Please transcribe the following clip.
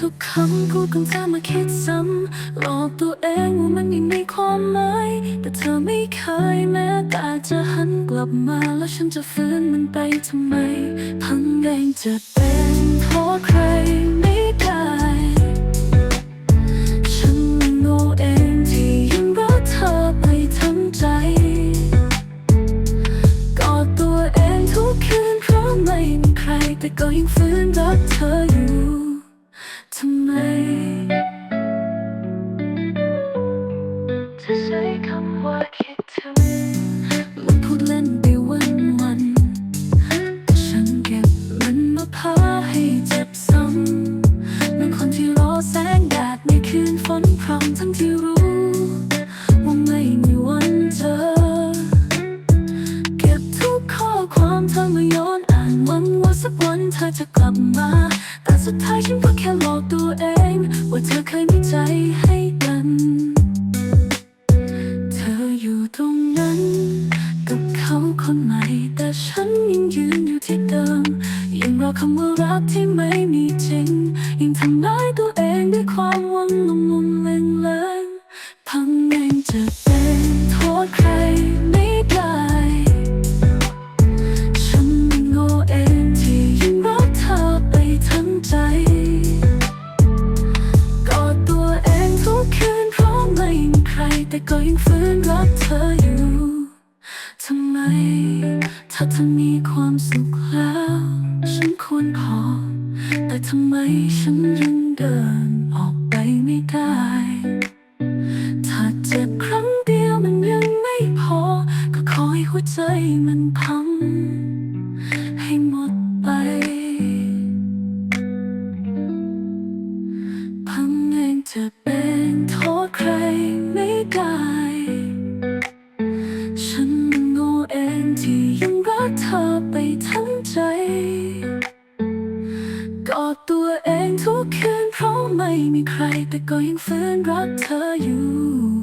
ทุกคำพูดของเธอมาคิดซ้ำหลอกตัวเองว่ามันยังมีความหมายแต่เธอไม่เคยแม้แต่จะหันกลับมา แล้วฉันจะฟื้นมันไปทำไม พังแรงจะเป็นเพราะใครไม่ได้ฉันโง่เองที่ยังรักเธอไปทั้งใจกอดตัวเองทุกคืนเพราะไม่มีใคร แต่ก็ยังฝืนรักเธออยู่ จะใช้คำว่าคิดถึงมันพูดเล่นไปวันวันฉันเก็บมันมาพาให้เจ็บซ้ำเป็นคนที่รอแสงแดดในคืนฝนพรำทั้งที่รู้ มา แต่สุดท้ายฉันก็แค่หลอกตัวเอง ว่าเธอเคยมีใจให้กัน เธออยู่ตรงนั้น กับเขาคนใหม่ แต่ฉันยังยืนอยู่ที่เดิม ยังรอคำว่ารักที่ไม่มีจริง ยังทำร้ายตัวเองด้วยความหวังงงงเล่ง นรักเธออยู่ทำไม ถ้าเธอมีความสุขแล้ว ฉันควรขอ แต่ทำไมฉันยังเดินออกไปไม่ได้ ถ้าเจ็บครั้งเดียวมันยังไม่พอ ก็ขอให้หัวใจมันพัง ที่ยังรักเธอไปทั้งใจ กอดตัวเองทุกคืนเพราะไม่มีใครแต่ก็ยังฝืนรักเธออยู่